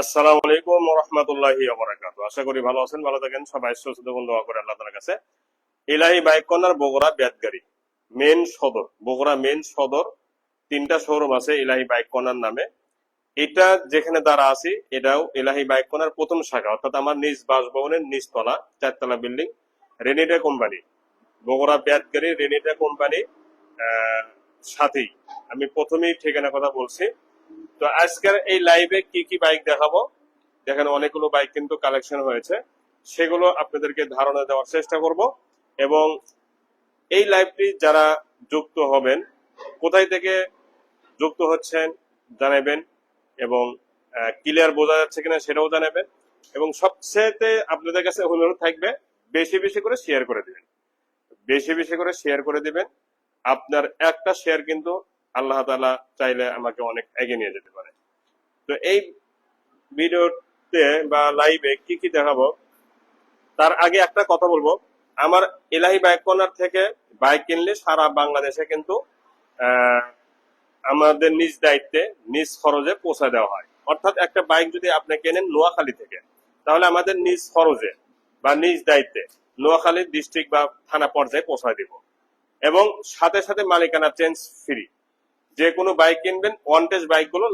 আসসালামু আলাইকুম আশা করি ভালো আছেন, ভালো থাকেন। সবাই সুস্থ করে আল্লাহ কাছে। ইলাহি বাইক কর্নার বগুড়া মেন সদর, বগুড়া মেন সদর, তিনটা শোরুম আছে ইলাহি বাইক কর্নার নামে। এটা যেখানে দাঁড়া আছি, এটাও ইলাহি বাইক কর্নার প্রথম শাখা, অর্থাৎ আমার নিজ বাসভবনের নিচতলা, চারতলা building, Renata company. Bogura Betgari, Renata company সাথেই। আমি প্রথমেই ঠিকানা কথা বলছি। তো আজকের এই লাইভে কি কি বাইক দেখাবো? দেখেন অনেকগুলো বাইক কিন্তু কালেকশন হয়েছে। সেগুলো আপনাদেরকে ধারণা দেওয়ার চেষ্টা করব। এবং এই লাইভটি যারা যুক্ত হবেন, কোথায় থেকে যুক্ত হচ্ছেন জানাবেন এবং ক্লিয়ার বোঝা যাচ্ছে কিনা সেটাও জানাবেন। এবং সবচেয়ে আপনাদের কাছে অনুরোধ থাকবে, বেশি বেশি করে শেয়ার করে দিবেন। বেশি বেশি করে শেয়ার করে দিবেন। আপনার একটা শেয়ার কিন্তু আল্লাহ তালা চাইলে আমাকে অনেক এগিয়ে নিয়ে যেতে পারে। তো এই ভিডিওতে বা লাইভে কি কি দেখাবো, তার আগে একটা কথা বলব। আমার এলাহি বাইক কর্নার থেকে বাইক কিনলে সারা বাংলাদেশে কিন্তু আমাদের নিজ দায়িত্বে, নিজ খরচে পৌঁছা দেওয়া হয়। অর্থাৎ একটা বাইক যদি আপনি কেনেন নোয়াখালী থেকে, তাহলে আমাদের নিজ খরচে বা নিজ দায়িত্বে নোয়াখালী ডিস্ট্রিক্ট বা থানা পর্যায়ে পৌঁছায় দিব। এবং সাথে সাথে মালিকানা চেঞ্জ ফ্রি যে কোনো বাইক কিনবেন ওয়ান বাইকগুলো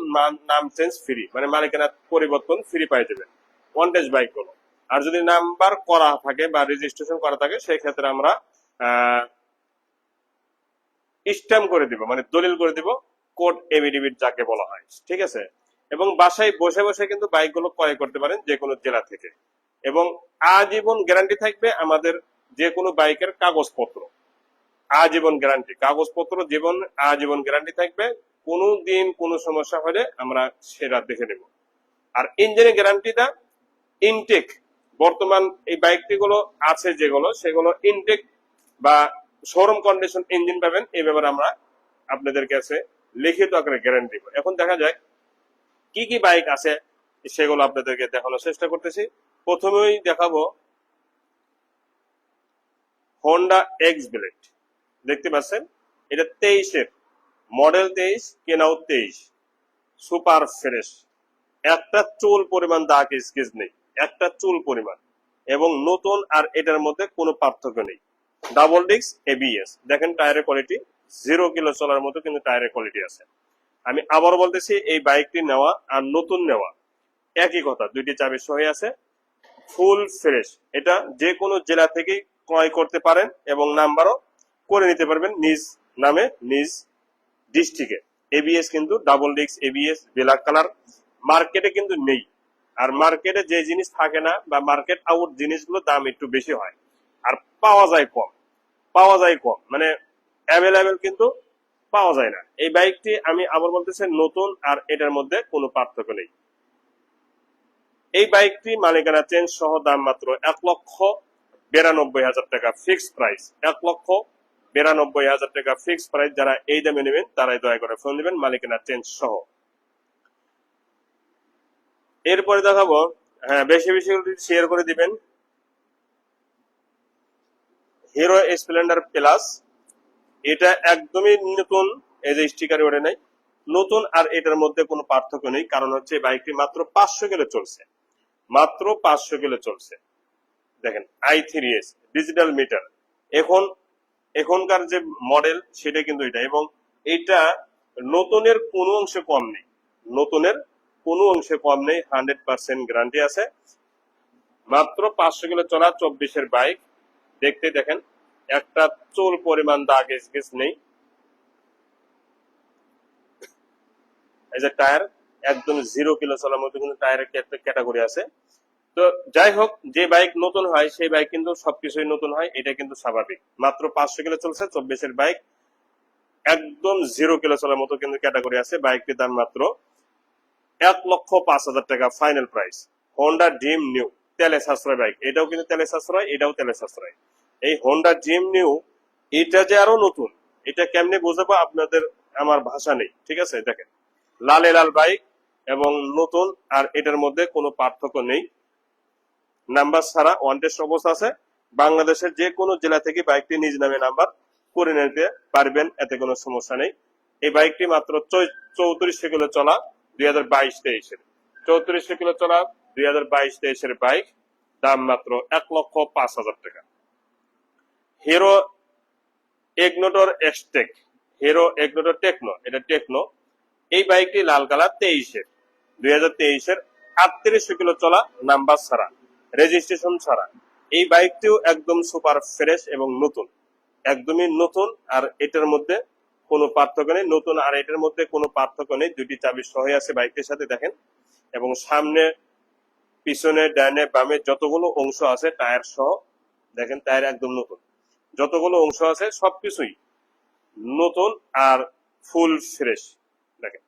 নাম চেঞ্জ ফ্রি মানে মালিকানা পরিবর্তন ফ্রি পাই যাবেন। ওয়ান বাইকগুলো আর যদি নাম্বার করা থাকে বা রেজিস্ট্রেশন করা থাকে সেই ক্ষেত্রে আমরা স্ট্যাম্প করে দিব মানে দলিল করে দিব কোড এভিডেভিট যাকে বলা হয়, ঠিক আছে? এবং বাসায় বসে বসে কিন্তু বাইকগুলো ক্রয় করতে পারেন যে কোনো জেলা থেকে। এবং আজীবন গ্যারান্টি থাকবে আমাদের যে কোনো বাইকের কাগজপত্র। আজীবন গ্যারান্টি কাগজপত্র, জীবন আজীবন গ্যারান্টি থাকবে। কোনো দিন কোনো সমস্যা হলে আমরা সেটা দেখে নেব। আর ইঞ্জিনের গ্যারান্টিটা ইনটেক বর্তমান এই বাইকটি গুলো আছে যেগুলো, সেগুলো ইনটেক বা শোরুম কন্ডিশন ইঞ্জিন পাবেন, এই ব্যাপারে আমরা আপনাদের কাছে লিখিত আকারে গ্যারান্টি এখন দেখা যায়, কি কি বাইক আছে, সেগুলো আপনাদেরকে দেখানোর চেষ্টা করতেছি। প্রথমেই দেখাবো হন্ডা এক্স ব্লেড দেখতে পাচ্ছেন? এটা তেইশের মডেল তেইশ, কেনাও তেইশ সুপার ফ্রেশ একটা চুল পরিমাণ দাগ স্কেচ নেই একটা চুল পরিমাণ। এবং নতুন আর এটার মধ্যে কোনো পার্থক্য নেই। ডাবল ডিক্স এবিএস দেখেন টায়ারের কোয়ালিটি জিরো কিলো চলার মতো কিন্তু টায়ারের কোয়ালিটি আছে। আমি আবার বলতেছি, এই বাইকটি নেওয়া আর নতুন নেওয়া, একই কথা, দুইটি চাবি সহি আছে ফুল ফ্রেশ এটা যে কোনো জেলা থেকে ক্রয় করতে পারেন এবং নাম্বারও করে নিতে পারবেন নিজ নামে, নিজ ডিস্ট্রিক্টে এবিএস কিন্তু ডাবল ডিক্স এবিএস ব্ল্যাক কালার মার্কেটে কিন্তু নেই। আর মার্কেটে যে জিনিস থাকে না বা মার্কেট আউট জিনিসগুলো দাম একটু বেশি হয়। আর পাওয়া যায় কম। পাওয়া যায় কম। মানে অ্যাভেলেবেল কিন্তু পাওয়া যায় না। এই বাইকটি আমি আবার বলতেছি নতুন আর এটার মধ্যে কোনো পার্থক্য নেই। এই বাইকটি মালিকানা চেঞ্জ সহ দাম মাত্র এক লক্ষ বিরানব্বই হাজার টাকা ফিক্সড প্রাইস এক লক্ষ বিরানব্বই হাজার টাকা ফিক্স প্রাইস যারা এই দামে নেবেন, তারাই দয়া করে ফোন দিবেন, মালিকানা চেঞ্জ সহ। এরপরে দেখাবো হ্যাঁ বেশি বেশি শেয়ার করে দিবেন। হিরো স্প্লেন্ডার প্লাস এটা একদমই নতুন, এই যে স্টিকার ওঠে নাই। নতুন আর এটার মধ্যে কোনো পার্থক্য নেই, কারণ হচ্ছে বাইকটি মাত্র পাঁচশো কিলো চলছে। মাত্র পাঁচশো কিলো চলছে। দেখেন I three S digital meter এখন এখনকার যে মডেল সেটা কিন্তু এটা। এবং এটা নতুনের কোনো অংশে কম নেই। নতুনের কোনো অংশে কম নেই হান্ড্রেড পার্সেন্ট গ্যারান্টি আছে। মাত্র পাঁচশো কিলো চলা চব্বিশের বাইক দেখতে দেখেন, একটা চুল পরিমাণ দাগ স্কেচ নেই। এই যে টায়ার একদম জিরো কিলো চলার মধ্যে কিন্তু টায়ারের একটা ক্যাটাগরি আছে। তো যাই হোক, যে বাইক নতুন হয়, সেই বাইক কিন্তু সবকিছুই নতুন হয়, এটা কিন্তু স্বাভাবিক। মাত্র পাঁচশো কিলো চলছে, চব্বিশের বাইক একদম জিরো কিলো চলার মতো কিন্তু ক্যাটাগরি আছে বাইকটির দাম মাত্র এক লক্ষ পাঁচ হাজার টাকা final price Honda Dream new তেলে সাশ্রয় বাইক এটাও কিন্তু তেলে সাশ্রয়, এটাও তেলে সাশ্রয়। এই হোন্ডা ড্রিম নিউ এটা যে আরও নতুন, এটা কেমনে বোঝাবো আপনাদের আমার ভাষা নেই, ঠিক আছে? দেখেন, লালে লাল বাইক এবং নতুন, আর এটার মধ্যে কোনো পার্থক্য নেই। নাম্বার ছাড়া ওয়ান টেস্ট অবস্থা আছে। বাংলাদেশের যে কোনো জেলা থেকে বাইকটি নিজ নামে নাম্বার করে নিতে পারবেন, এতে কোনো সমস্যা নেই। এই বাইকটি মাত্র চৌত্রিশ সেগুলো চলা, দুই হাজার বাইশ তেইশের। চৌত্রিশশো কিলো চলা, দুই হাজার বাইশ তেইশের বাইক দাম মাত্র এক লক্ষ পাঁচ হাজার টাকা। Hero Ignitor Xtec Hero Ignitor techno এটা টেকনো এই বাইকটি লাল কালার তেইশের। দুই হাজার তেইশের আটত্রিশশো কিলো চলা, নাম্বার ছাড়া। রেজিস্ট্রেশন ছাড়া। এই বাইকটিও একদম সুপার ফ্রেশ এবং নতুন। একদমই নতুন, আর এটার মধ্যে কোনো পার্থক্য নেই। নতুন আর এটার মধ্যে কোনো পার্থক্য নেই। দুটি চাবি সহ আছে বাইকটির সাথে, দেখেন। এবং সামনে, পিছনে ডাইনে বামে যতগুলো অংশ আছে, টায়ার সহ, দেখেন, টায়ার একদম নতুন। যতগুলো অংশ আছে, সবকিছুই নতুন আর ফুল ফ্রেশ। দেখেন,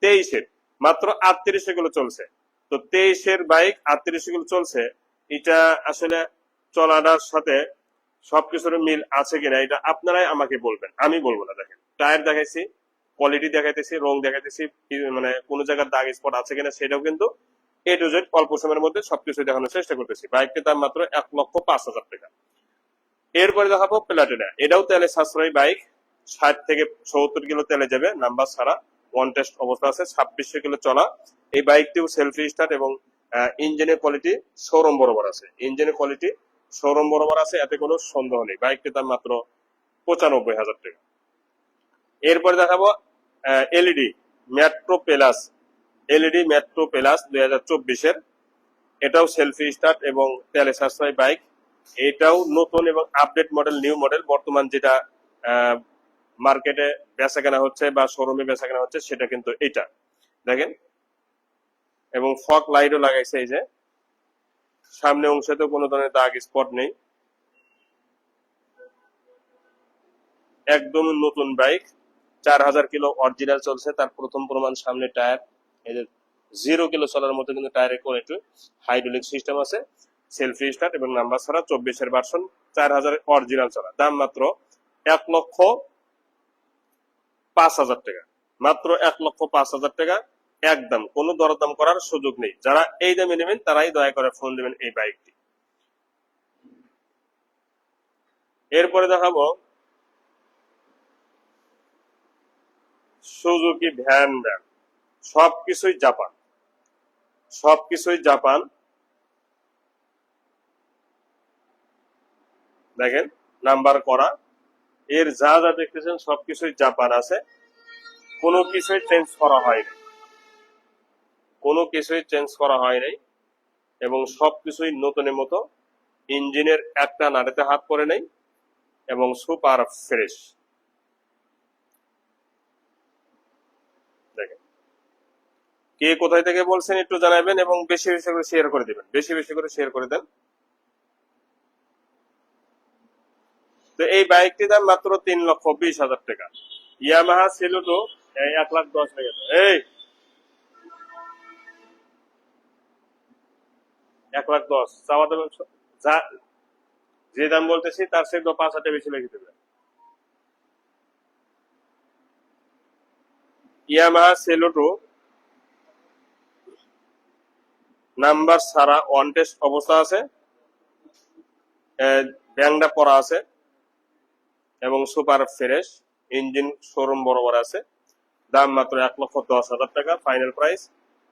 তেইশের, মাত্র আটত্রিশে গুলো চলছে। তো তেইশের বাইক আটত্রিশে গুলো চলছে। এটা আসলে চলাটার সাথে সবকিছুর মিল আছে কিনা, এটা আপনারাই আমাকে বলবেন। আমি বলব না, দেখেন। টায়ার দেখাইছি কোয়ালিটি দেখাইতেছি, রং দেখাইতেছি মানে কোন জায়গার দাগ স্পট আছে কিনা সেটাও কিন্তু এ টু জেড অল্প সময়ের মধ্যে সবকিছু দেখানোর চেষ্টা করতেছি। বাইকটির দাম মাত্র এক লক্ষ পাঁচ হাজার টাকা। এরপরে দেখাবো প্লাটিনা এটাও তেলে সাশ্রয়ী বাইক, ষাট থেকে সত্তর কিলো তেলে যাবে, নাম্বার ছাড়া। ওয়ান টেস্ট অবস্থা আছে ছাব্বিশশো কিলো চলা। এই বাইকটিও সেলফি স্টার্ট এবং ইঞ্জিনের কোয়ালিটি শোরুম বরাবর আছে। ইঞ্জিনের কোয়ালিটি শোরুম বরাবর আছে, এতে কোনো সন্দেহ নেই। বাইকটির দাম মাত্র পঁচানব্বই হাজার টাকা। এরপরে দেখাবো LED Metro Plus LED Metro Plus দুই হাজার চব্বিশের। এটাও সেলফি স্টার্ট এবং তেলে সাশ্রয় বাইক এটাও নতুন এবং আপডেট মডেল নিউ মডেল বর্তমান যেটা মার্কেটে বেচা কেনা হচ্ছে বা শোরুমে বেচা কেনা হচ্ছে, সেটা কিন্তু এটা। দেখেন, এবং ফক লাইটও লাগাইছে এই যে। সামনে অংশতেও কোনো ধরনের দাগ স্পট নেই। একদম নতুন বাইক, চার হাজার কিলো অরিজিনাল চলছে, তার প্রথম প্রমাণ সামনে টায়ার। এই যে জিরো কিলো চলার মতো কিন্তু টায়ারে টায়ারের কোয়ালিটি হাইড্রোলিক সিস্টেম আছে। সেলফি স্টার্ট এবং নাম্বার ছাড়া চব্বিশের ভার্সন চার হাজার অরিজিনাল চলা। দাম মাত্র এক লক্ষ পাঁচ হাজার টাকা। মাত্র এক লক্ষ পাঁচ হাজার টাকা। একদম, কোনো দরদাম করার সুযোগ নেই। যারা এই দামে নেবেন, তারাই দয়া করে ফোন দেবেন এই বাইকটি এরপরে দেখাবো সুজুকি ভ্যান ভ্যান সবকিছুই জাপান। সবকিছুই জাপান। দেখেন নাম্বার করা। এর যা যা দেখতেছেন সবকিছুই জাপান আছে। কোনো কিছুই চেঞ্জ করা হয়নি কোনো কিছুই চেঞ্জ করা হয়নি এবং সবকিছুই নতুনের মতো। ইঞ্জিনের একটা নাড়িতে হাত পড়ে নেই এবং সুপার ফ্রেশ। দেখেন। কে কোথায় থেকে বলছেন একটু জানাবেন এবং বেশি বেশি করে শেয়ার করে দিবেন। বেশি বেশি করে শেয়ার করে দেন। তো এই বাইকটির দাম মাত্র তিন লক্ষ বিশ হাজার টাকা। ইয়ামাহা সেলুটো এক লাখ দশ টাকা। এই! এক লাখ দশ। চাওয়া দাম যা, যে দাম বলতেছি, তার সে পাঁচ হাজার বেশি লেগে দেবে Yamaha Saluto number one test অবস্থা আছে ব্যাংটা পরা আছে। এবং সুপার ফ্রেশ ইঞ্জিন শোরুম বরাবর আছে। দাম মাত্র এক লক্ষ দশ হাজার টাকা, ফাইনাল প্রাইস।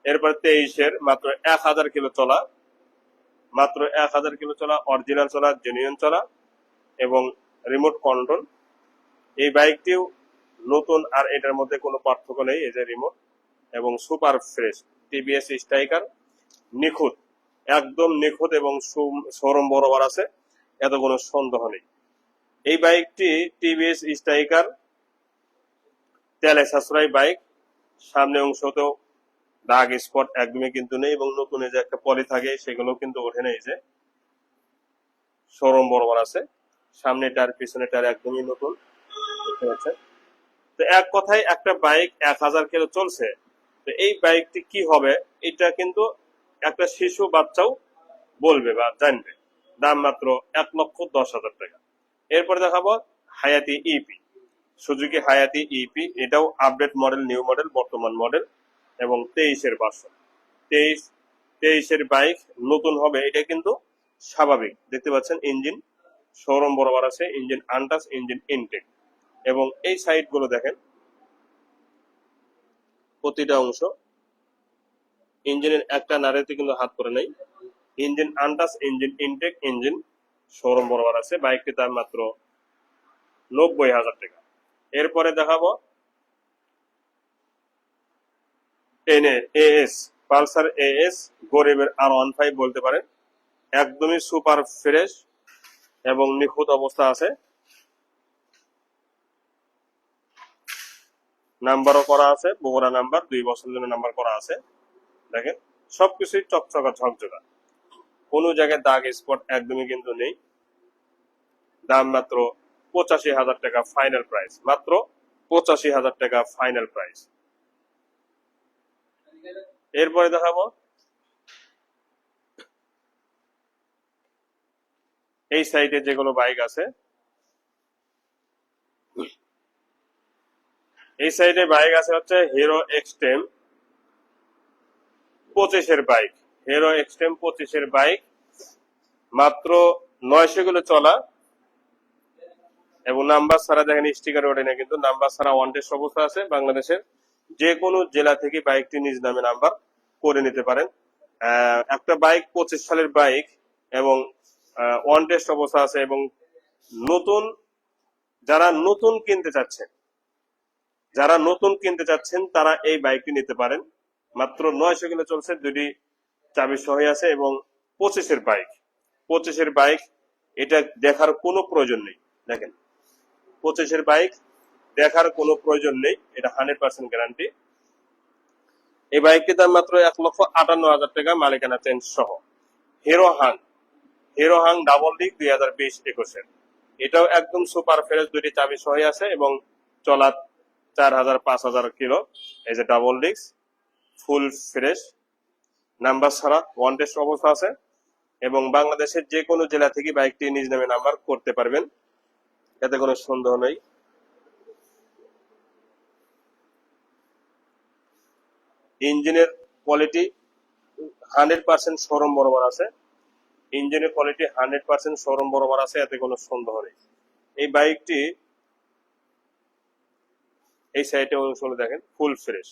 এরপর তেইশের মাত্র এক হাজার কিলো চলা, মাত্র এক হাজার কিলো চলা, অরিজিনাল চলা, জেনুইন চলা এবং রিমোট কন্ট্রোল এই বাইকটিও নতুন আর এটার মধ্যে কোনো পার্থক্য নেই, এই যে রিমোট এবং সুপার ফ্রেশ টিভিএস স্ট্রাইকার নিখুঁত, একদম নিখুঁত এবং শোরুম বরাবর আছে, এত কোনো সন্দেহ নেই। এই বাইকটি টিভিএস স্ট্রাইকার, তেলে সাশ্রয় বাইক, সামনে অংশতেও দাগ, স্পট একদমই কিন্তু নেই এবং নতুন যে একটা পলি থাকে সেগুলো কিন্তু ওঠে নেই যে। শোরুম বরাবর আছে, সামনে টায়ার, পিছনে টায়ার একদমই নতুন, দেখতে তো এক কথায় একটা বাইক এক হাজার কিলো চলছে, তো এই বাইকটি কি হবে এটা কিন্তু একটা শিশু বাচ্চাও বলবে বা জানবে। দাম মাত্র এক লক্ষ দশ হাজার টাকা। এরপরে দেখাবো Hayate EP Suzuki Hayate EP এটাও আপডেট মডেল নিউ মডেল বর্তমান মডেল এবং তেইশের ভার্সন তেইশ, তেইশের বাইক নতুন হবে, এটা কিন্তু স্বাভাবিক। দেখতে পাচ্ছেন ইঞ্জিন শোরুম বরাবর আছে ইঞ্জিন আনটাস ইঞ্জিন ইনটেক এবং এই সাইডগুলো দেখেন, প্রতিটা অংশ ইঞ্জিনের একটা নাড়িতে কিন্তু হাত করে নেই। Engine untouched engine intact engine showroom বরাবর আছে। বাইকটি তার মাত্র নব্বই হাজার টাকা। এরপরে দেখাবো এনএ, এএস, পালসার গরিবের আর ওয়ান ফাইভ বলতে পারেন। একদমই সুপার ফ্রেশ এবং নিখুঁত অবস্থা আছে। নাম্বারও করা আছে, বগুড়া নাম্বার, দুই বছরের জন্য নাম্বার করা আছে। দেখেন, সবকিছুই চকচকা ঝকঝকা। কোনো জায়গায় দাগ স্পট একদমই কিন্তু নেই। দাম মাত্র পঁচাশি হাজার টাকা ফাইনাল প্রাইস মাত্র পঁচাশি হাজার টাকা ফাইনাল প্রাইস এরপরে দেখাবো। এই সাইডে যেগুলো বাইক আছে। এই সাইডে বাইক আছে হচ্ছে হিরো এক্সটেম পঁচিশের বাইক হিরো এক্সটেম পঁচিশের বাইক মাত্র নয়শো গুলো চলা এবং নাম্বার ছাড়া দেখেন স্টিকার ওঠে না, কিন্তু নাম্বার ছাড়া ওয়ান অবস্থা আছে বাংলাদেশের। যে কোনো জেলা থেকে বাইকটি নিজ নামে নাম্বার করে নিতে পারেন। একটা বাইক পঁচিশ সালের বাইক এবং ওয়ান টেস্ট অবস্থা আছে এবং নতুন, যারা নতুন কিনতে চাচ্ছেন, যারা নতুন কিনতে চাচ্ছেন, তারা এই বাইকটি নিতে পারেন। মাত্র নয়শো কিলো চলছে দুটি চাবি সহ আছে এবং পঁচিশের বাইক পঁচিশের বাইক এটা দেখার কোনো প্রয়োজন নেই। দেখেন পঁচিশের বাইক দেখার কোনো প্রয়োজন নেই, এটা হান্ড্রেড পার্সেন্ট গ্যারান্টি এই বাইকটির দাম মাত্র এক লক্ষ আটান্ন হাজার টাকা, মালিকানা চেঞ্জ সহ। Hero Hang hero Hang double ডিক দুই হাজার বিশ একুশের। এটাও একদম সুপার ফ্রেশ দুটি চাবি সহ আছে এবং চলা চার হাজার পাঁচ হাজার কিলো। এই যে double disc full fresh number ছাড়া ওয়ান টেস্ট অবস্থা আছে এবং বাংলাদেশের যে কোনো জেলা থেকে বাইকটি নিজ নামে নাম্বার করতে পারবেন। এতে কোনো সন্দেহ নেই। ইঞ্জিনের কোয়ালিটি হান্ড্রেড পার্সেন্ট শোরুম বরাবর আছে। ইঞ্জিনের কোয়ালিটি হান্ড্রেড পার্সেন্ট শোরুম বরাবর আছে, এতে কোনো সন্দেহ নেই। এই বাইকটি এই সাইডে অনুসরণ দেখেন ফুল ফ্রেশ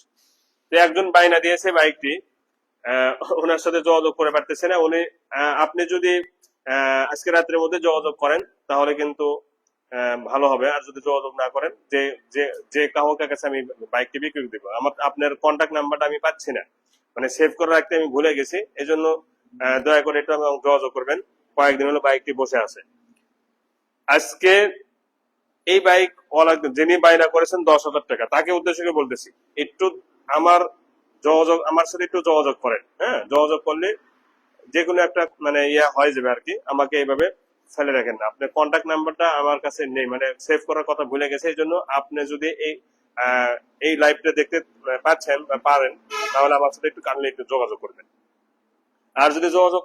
তো একজন বাইনা দিয়েছে বাইকটি ওনার সাথে যোগাযোগ করে পারতেছে না। উনি আপনি যদি আজকে রাত্রের মধ্যে যোগাযোগ করেন, তাহলে কিন্তু ভালো হবে। আর যদি যোগাযোগ না করেন, যে যে যে কাহকের কাছে আমি বাইকটি বিক্রি করে দেবো, আমার, আপনার কন্ট্যাক্ট নাম্বারটা আমি পাচ্ছি না। মানে সেভ করে রাখতে আমি ভুলে গেছি এই জন্য দয়া করে একটু যোগাযোগ করবেন। কয়েকদিন হলো বাইকটি বসে আছে। আজকে এই বাইক যিনি বাইনা করেছেন দশ হাজার টাকা, তাকে উদ্দেশ্য বলতেছি, একটু আমার যোগাযোগ, আমার সাথে একটু যোগাযোগ করেন হ্যাঁ? যোগাযোগ করলে যে কোনো একটা মানে ইয়া হয়ে যাবে আর কি। আমাকে এইভাবে ফেলে রাখেন না। আপনার কন্ট্যাক্ট নাম্বারটা আমার কাছে নেই মানে সেভ করার কথা ভুলে গেছে, এই জন্য আপনি যদি এই এই লাইভটা দেখতে পাচ্ছেন বা পারেন, তাহলে আমার সাথে একটু কানলে একটু যোগাযোগ করবেন। আর যদি যোগাযোগ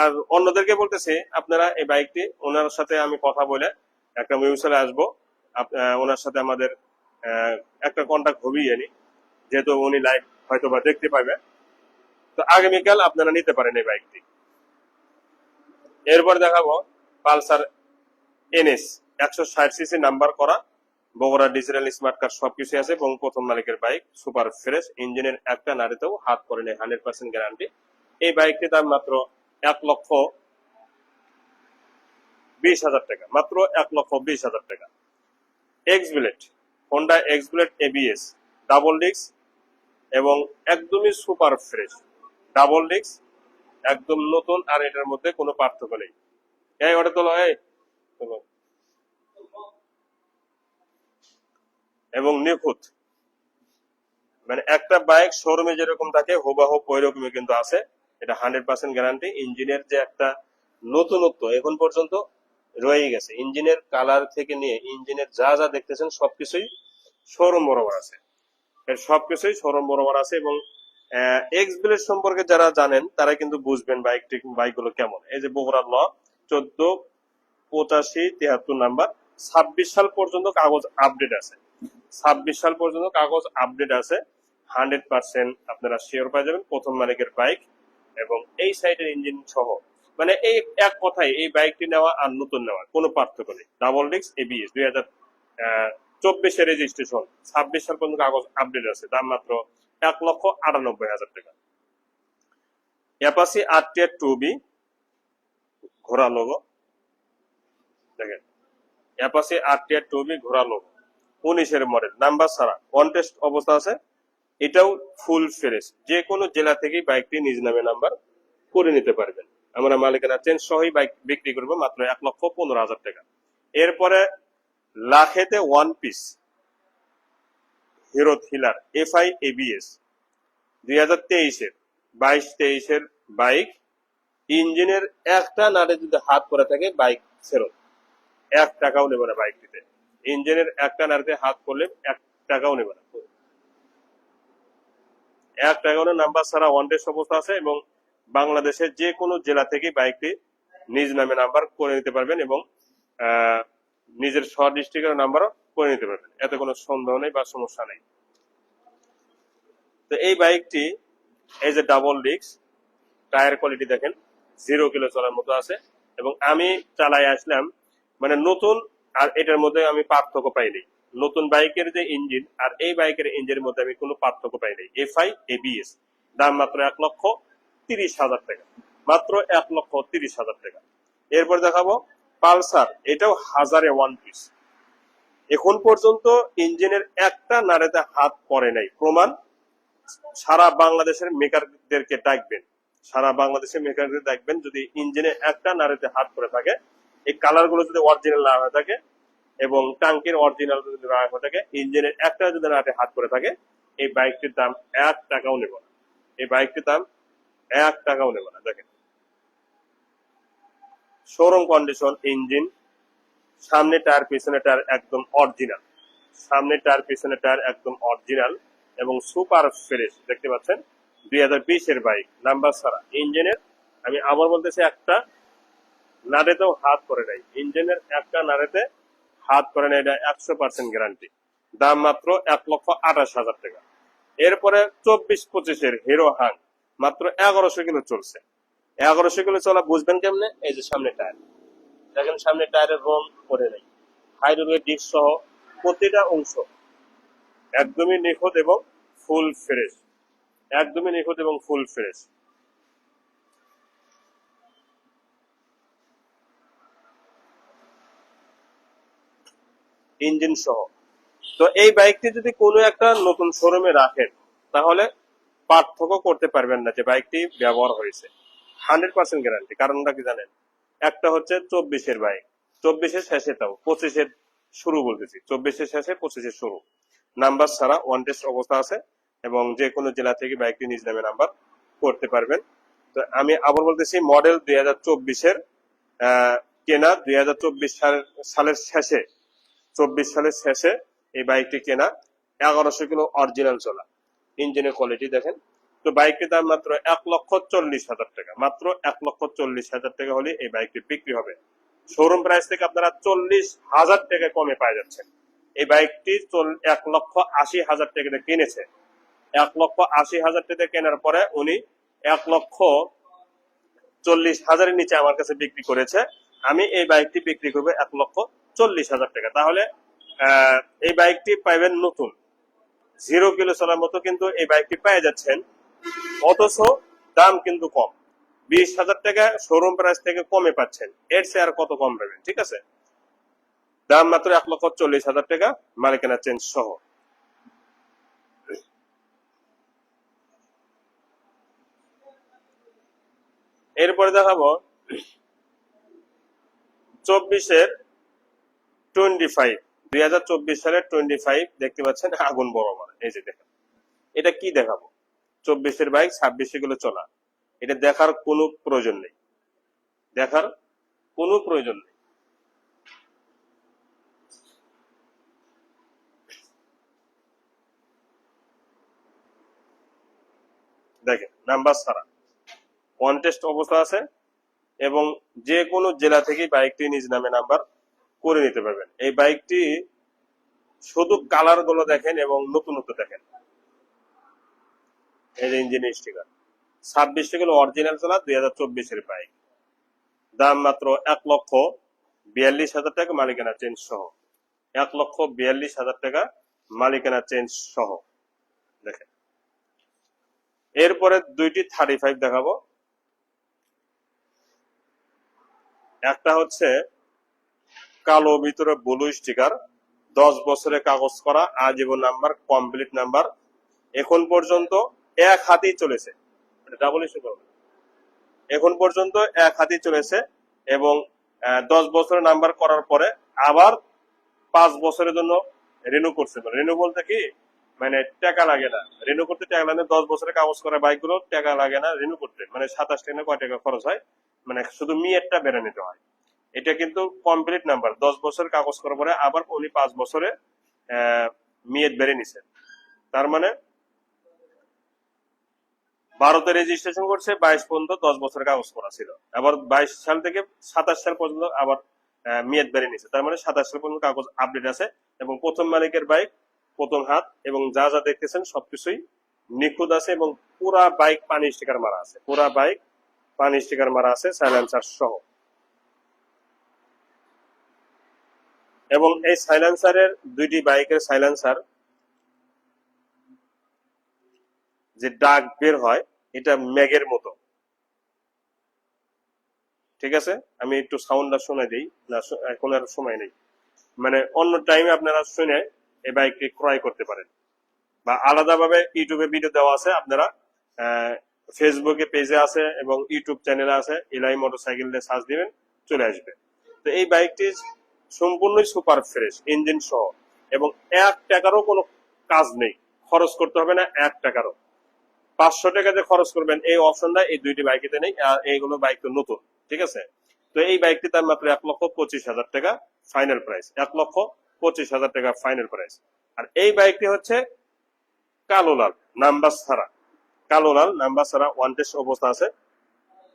আর অন্যদেরকে বলতেছি, আপনারা এই বাইকটি ওনার সাথে আমি কথা বলে একটা মিউচুয়ালে আসব। ওনার সাথে আমাদের একটা কন্ট্যাক্ট হবেই জানি যেহেতু উনি লাইভ হয়তো বা দেখতে পাবে। তো আগামীকাল আপনারা নিতে পারেন এই বাইকটি এরপর দেখাবো পালসার এনএস, একশো ষাট সিসি নাম্বার করা, বগুড়া ডিজিটাল স্মার্ট কার্ড সবকিছু আছে এবং প্রথম মালিকের বাইক সুপার ফ্রেশ ইঞ্জিনের একটা নাড়িতেও হাত করে নেই হান্ড্রেড পার্সেন্ট গ্যারান্টি এই বাইকটির দাম মাত্র এক লক্ষ বিশ হাজার টাকা, মাত্র এক লক্ষ বিশ হাজার টাকা। X Blade Honda X Blade ABS double disc এবং একদমই সুপার ফ্রেশ। ডাবল ডিস্ক, একদম নতুন, আর এটার মধ্যে কোনো পার্থক্য নেই। এই ওটা তোলো, এই। এবং নিখুঁত। মানে একটা বাইক শোরুমে যেরকম থাকে হুবাহুব ওই রকমই কিন্তু আছে। এটা হান্ড্রেড পার্সেন্ট গ্যারান্টি ইঞ্জিনের যে একটা নতুনত্ব এখন পর্যন্ত রয়ে গেছে। ইঞ্জিনের কালার থেকে নিয়ে, ইঞ্জিনের যা যা দেখতেছেন, সবকিছুই শোরুম বরাবর আছে। এর সবকিছুই শোরুম বরাবর আছে এবং এক্স বিলের সম্পর্কে যারা জানেন, তারা কিন্তু বুঝবেন বাইকটি বাইকগুলো কেমন। এই যে বগুড়ার ল, চোদ্দ, পঁচাশি তিয়াত্তর নাম্বার। ছাব্বিশ সাল পর্যন্ত কাগজ আপডেট আছে। ছাব্বিশ সাল পর্যন্ত কাগজ আপডেট আছে। হান্ড্রেড পার্সেন্ট আপনারা শিওর পাই যাবেন প্রথম মালিকের বাইক এবং এই সাইডের ইঞ্জিন সহ। মানে এই এক কথায় এই বাইকটি নেওয়া আর নতুন নেওয়া কোনো পার্থক্য নেই। ডাবল ডিস্ক এবিএস দুই হাজার চব্বিশে রেজিস্ট্রেশন ছাব্বিশ সাল পর্যন্ত কাগজ আপডেট আছে, দাম মাত্র এক লক্ষ আটানব্বই হাজার টাকা। Apache R T two B ঘোড়া লোগো দেখেন Apache R T two B ঘোড়া লোগো উনিশের মডেল নাম্বার ছাড়া কন্টেস্ট অবস্থা আছে। এটাও ফুল ফ্রেশ যে কোনো জেলা থেকেই বাইকটি নিজ নামে নাম্বার করে নিতে পারবেন। আমরা মালিকানা চেঞ্জ সহই বাইক বিক্রি করব মাত্র এক লক্ষ পনেরো হাজার টাকা। এরপরে লাখেতে one piece Hero Thriller FI ABS দুই হাজার তেইশের, বাইশ তেইশের বাইক। ইঞ্জিনের একটা নাটে যদি হাত করে থাকে, বাইক ফেরত। এক টাকাও নেবে না বাইকটিতে। ইঞ্জিনের একটা নাড়িতে হাত করলে এক টাকাও নেবে না। এক টাকাও নাম্বার ছাড়া ওয়ান ডে অবস্থা আছে এবং বাংলাদেশের যে কোনো জেলা থেকে বাইকটি নিজ নামে নাম্বার করে নিতে পারবেন এবং নিজের স্ব ডিস্ট্রিক্টের নাম্বারও করে নিতে পারবেন। এতে কোনো সন্দেহ নেই বা সমস্যা নেই। তো এই বাইকটি, এই যে ডাবল ডিস্ক, টায়ার কোয়ালিটি দেখেন, জিরো কিলো চলার মতো আছে। এবং আমি চালাই আসলাম মানে নতুন, আর এটার মধ্যে আমি পার্থক্য পাইনি। নতুন বাইকের যে ইঞ্জিন, আর এই বাইকের ইঞ্জিনের মধ্যে আমি কোনো পার্থক্য পাইনি। এফআই, এবিএস, দাম মাত্র এক লক্ষ তিরিশ হাজার টাকা। মাত্র এক লক্ষ তিরিশ হাজার টাকা। এরপর দেখাবো পালসার, এটাও হাজারে ওয়ান পিস এখন পর্যন্ত ইঞ্জিনের একটা নাড়েতে হাত পড়ে নাই। প্রমাণ, সারা বাংলাদেশের মেকারদেরকে ডাকবেন। সারা বাংলাদেশের মেকারদের ডাকবেন যদি ইঞ্জিনে একটা নাড়িতে হাত করে থাকে। এই কালারগুলো যদি অরিজিনাল না হয়ে থাকে এবং টাঙ্কির অরিজিনাল যদি না হয়ে থাকে, ইঞ্জিনের একটা যদি নাটে হাত করে থাকে, এই বাইকটির দাম এক টাকাও নেব না। এই বাইকটির দাম এক টাকাও নেব না, দেখেন। শোরুম কন্ডিশন ইঞ্জিন সামনে টায়ার পিছনে টায়ার একদম অরিজিনাল সামনে টায়ার পিছনে টায়ার একদম অরিজিনাল এবং সুপার ফ্রেশ দেখতে পাচ্ছেন? দুই হাজার বিশের বাইক নাম্বার ছাড়া। ইঞ্জিনের আমি আবার বলতেছি একটা, নাড়েতেও হাত করে নাই। ইঞ্জিনের একটা নাড়েতে হাত করে নেয় এটা একশো পার্সেন্ট গ্যারান্টি দাম মাত্র এক লক্ষ আঠাশ হাজার টাকা। এরপরে চব্বিশ পঁচিশের হিরো হাং মাত্র এগারোশো কিলো চলছে। এগারোশো কিলো চলা, বুঝবেন কেমনে? এই যে সামনে টায়ার। দেখেন সামনে টায়ারের রং করে নেই। হাইড্রোলিক ডিস্ক সহ প্রতিটা অংশ একদমই নিখুঁত এবং ফুল ফ্রেশ। একদমই নিখুঁত এবং ফুল ফ্রেশ। ইঞ্জিন সহ। তো এই বাইকটি যদি কোনো একটা নতুন শোরুমে রাখেন, তাহলে পার্থক্য করতে পারবেন না যে বাইকটি ব্যবহার হয়েছে। হান্ড্রেড পার্সেন্ট গ্যারান্টি কারণটা কি জানেন? একটা হচ্ছে চব্বিশের বাইক চব্বিশের শেষে তাও পঁচিশের শুরু বলতেছি। চব্বিশের শেষে পঁচিশের শুরু। নাম্বার ছাড়া ওয়ান টেস্ট অবস্থা আছে এবং যে কোনো জেলা থেকে বাইকটি নিজ নামে নাম্বার করতে পারবেন। তো আমি আবার বলতেছি মডেল দুই হাজার চব্বিশের কেনা দুই হাজার চব্বিশ সালের শেষে, চব্বিশ সালের শেষে এই বাইকটি কেনা এগারোশো কিলো অরিজিনাল চলা। ইঞ্জিনের কোয়ালিটি দেখেন। তো বাইকটির দাম মাত্র এক লক্ষ চল্লিশ হাজার টাকা। মাত্র এক লক্ষ চল্লিশ হাজার টাকা হলে এই বাইকটি বিক্রি হবে। শোরুম প্রাইস থেকে আপনারা চল্লিশ হাজার টাকা কমে পাওয়া যাচ্ছেন এই বাইকটি এক লক্ষ আশি হাজার টাকাতে কিনেছে। এক লক্ষ আশি হাজার টাকা কেনার পরে উনি এক লক্ষ চল্লিশ হাজারের নিচে আমার কাছে বিক্রি করেছে। আমি এই বাইকটি বিক্রি করব এক লক্ষ চল্লিশ হাজার টাকা। তাহলে এই বাইকটি পাইবেন নতুন। জিরো কিলো চলার মতো কিন্তু এই বাইকটি পেয়ে যাচ্ছেন। অথচ দাম কিন্তু কম। বিশ হাজার টাকা শোরুম প্রাইস থেকে কমে পাচ্ছেন। এর চেয়ে আর কত কম পাবেন, ঠিক আছে? দাম মাত্র এক লক্ষ চল্লিশ হাজার টাকা, মালিকানা চেঞ্জ সহ। এরপরে দেখাবো চব্বিশের টোয়েন্টি ফাইভ দুই হাজার চব্বিশ সালের টোয়েন্টি ফাইভ দেখতে পাচ্ছেন আগুন বড় আমার এই যে দেখেন, এটা কি দেখাবো? চব্বিশের বাইক, ছাব্বিশে গুলো চলা। এটা দেখার কোনো প্রয়োজন নেই। দেখার কোনো প্রয়োজন নেই। দেখেন, নাম্বার ছাড়া। কন্টেস্ট অবস্থা আছে এবং যে কোনো জেলা থেকেই বাইকটি নিজ নামে নাম্বার করে নিতে পারবেন। এই বাইকটি শুধু কালারগুলো দেখেন এবং নতুনত্ব দেখেন। এই যে ইঞ্জিন স্টিকার অরিজিনাল চলা, দুই হাজার চব্বিশের বাইক দাম মাত্র এক লক্ষ বিয়াল্লিশ হাজার টাকা মালিকানা চেঞ্জ সহ। এক লক্ষ বিয়াল্লিশ হাজার টাকা মালিকানা চেঞ্জ সহ। দেখেন। এরপরে দুইটি থার্টি ফাইভ দেখাবো। একটা হচ্ছে কালো, ভিতরে ব্লু স্টিকার দশ বছরের কাগজ করা, আজীবন নাম্বার কমপ্লিট নাম্বার এখন পর্যন্ত এক হাতেই চলেছে। ডাবল ইস্যু করবে এখন পর্যন্ত এক হাতেই চলেছে এবং দশ বছরের নাম্বার করার পরে আবার পাঁচ বছরের জন্য রিনিউ করছে। রিনিউ বলতে কি? মানে টাকা লাগে না। রিনিউ করতে টাকা লাগে দশ বছরের কাগজ করা বাইকগুলো টাকা লাগে না রেনু করতে। মানে সাতাশ টাকা, কয় টাকা খরচ হয়? মানে শুধু মিয়েরটা বেড়ে নিতে হয়। এটা কিন্তু কমপ্লিট নাম্বার দশ বছরের কাগজ করার পরে আবার উনি পাঁচ বছরে মিয়েত বেড়ে নিছেন তার মানে ভারতে রেজিস্ট্রেশন করছে, বাইশ পর্যন্ত দশ বছরের কাগজ করা ছিল। আবার বাইশ সাল থেকে সাতাশ সাল পর্যন্ত আবার মেয়াদ বেড়ে নিছে তার মানে সাতাশ সাল পর্যন্ত কাগজ আপডেট আছে এবং প্রথম মালিকের বাইক প্রথম হাত এবং যা যা দেখতেছেন সবকিছুই নিখুঁত আছে এবং পুরা বাইক পানি স্টিকার মারা আছে। পুরা বাইক পানি স্টিকার মারা আছে সাইলেন্সার সহ। এবং এই সাইলেন্সারের দুইটি বাইকের সাইলেন্সার যে ডাক বের হয়, এটা ম্যাগের মতো। ঠিক আছে? আমি একটু সাউন্ডটা শুনে দিই। না এখন আর সময় নেই। মানে অন্য টাইমে আপনারা শুনে এই বাইকটি ক্রয় করতে পারেন। বা আলাদাভাবে ইউটিউবে ভিডিও দেওয়া আছে, আপনারা ফেসবুকে পেজে আছে এবং ইউটিউব চ্যানেলে আছে ইলাই মোটরসাইকেল দিয়ে সার্চ দিবেন, চলে আসবে। তো এই বাইকটি সম্পূর্ণই সুপার ফ্রেশ ইঞ্জিন সহ। এবং এক টাকারও কোনো কাজ নেই। খরচ করতে হবে না, এক টাকারও। পাঁচশো টাকা যে খরচ করবেন এই অপশনটা এই দুইটি বাইকেতে নেই এইগুলো বাইক তো নতুন, ঠিক আছে? তো এই বাইকটি তার মাত্র এক লক্ষ পঁচিশ হাজার টাকা ফাইনাল প্রাইস এক লক্ষ পঁচিশ হাজার টাকা ফাইনাল প্রাইস আর এই বাইকটি হচ্ছে কালো লাল, নাম্বার ছাড়া। কালো লাল, নাম্বার ছাড়া ওয়ান টেস্ট অবস্থা আছে।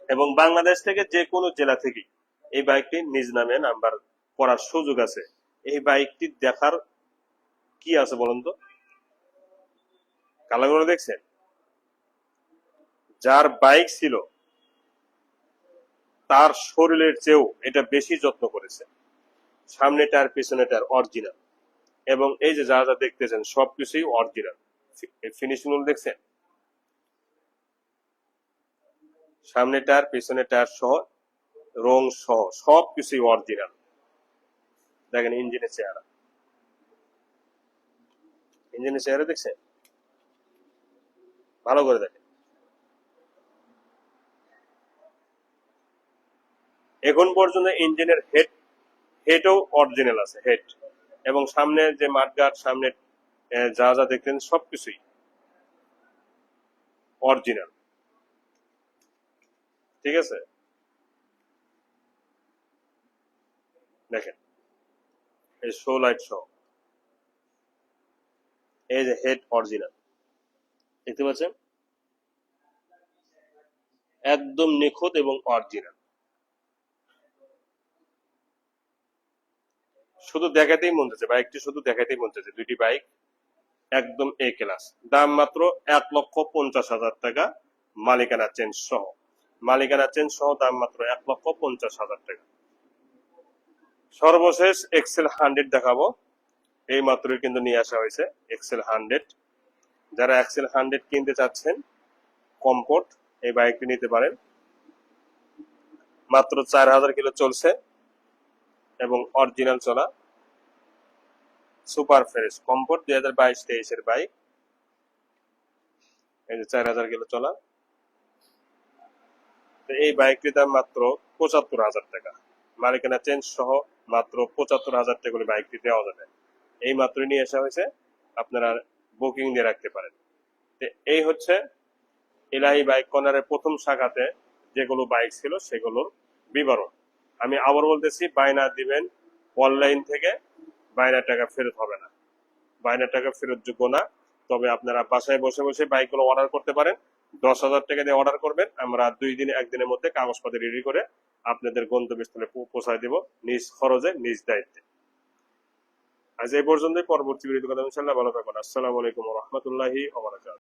এবং বাংলাদেশ থেকে যে কোনো জেলা থেকে এই বাইকটি নিজ নামে নাম্বার করার সুযোগ আছে। এই বাইকটি দেখার কি আছে বলুন তো? কালাগুলো দেখছেন? যার বাইক ছিল, তার শরীরের চেয়েও এটা বেশি যত্ন করেছে। সামনে টায়ার পিছনে টায়ার অরিজিনাল এবং এই যে যা যা দেখতেছেন সবকিছুই অরিজিনাল ফিনিশিং দেখছেন? সামনে টায়ার পিছনে টায়ার সহ, রং সহ সবকিছুই অরিজিনাল দেখেন ইঞ্জিনের চেহারা। ইঞ্জিনের চেহারা দেখছেন? ভালো করে দেখেন। এখন পর্যন্ত ইঞ্জিনের হেড হেডও অরিজিনাল আছে হেড এবং সামনে যে মাঠগাট সামনে যা যা দেখতেন সবকিছুই অরিজিনাল ঠিক আছে? দেখেন, এই শো লাইট শো এই যে হেড অরিজিনাল দেখতে পাচ্ছেন? একদম নিখুঁত এবং অরিজিনাল শুধু দেখাতেই মন চাচ্ছে বাইকটি শুধু দেখাতেই মন চাচ্ছে দুইটি বাইক একদম এ ক্লাস দাম মাত্র এক লক্ষ পঞ্চাশ হাজার টাকা, মালিকানা চেঞ্জ সহ। মালিকানা চেঞ্জ সহ দাম মাত্র এক লক্ষ পঞ্চাশ হাজার টাকা। সর্বশেষ এক্সেল হান্ড্রেড দেখাবো। এই মাত্রই কিন্তু নিয়ে আসা হয়েছে এক্সেল হান্ড্রেড যারা এক্সেল হান্ড্রেড কিনতে চাচ্ছেন কম্পোর্ট এই বাইকটি নিতে পারেন। মাত্র চার হাজার কিলো চলছে। এবং অরিজিনাল চলা সুপার ফ্রেশ কম্পোর্ট দুই হাজার বাইশ তেইশের বাইক। এই যে চার হাজার কিলো চলা। এই বাইকটির দাম মাত্র পঁচাত্তর হাজার টাকা। মালিকানা চেঞ্জ সহ মাত্র পঁচাত্তর হাজার টাকা করে বাইকটি দেওয়া যাবে। এই মাত্রই নিয়ে আসা হয়েছে। আপনারা বুকিং দিয়ে রাখতে পারেন। এই হচ্ছে ইলাহি বাইক কর্নারের প্রথম শাখাতে যেগুলো বাইক ছিল সেগুলোর বিবরণ। আমি আবার বলতেছি, বায়না দিবেন অনলাইন থেকে, বায়নার টাকা ফেরত হবে না। বায়নার টাকা ফেরত যোগ্য না। তবে আপনারা বাসায় বসে বসে বাইকগুলো অর্ডার করতে পারেন। দশ হাজার টাকা দিয়ে অর্ডার করবেন। আমরা দুই দিন, একদিনের মধ্যে কাগজপত্র রেডি করে আপনাদের গন্তব্যস্থলে পৌঁছায় দেব নিজ খরচে, নিজ দায়িত্বে। আজ এই পর্যন্তই। পরবর্তী ভিডিও কথা ভালো থাকুন। আসসালামু আলাইকুম রহমতুল্লাহি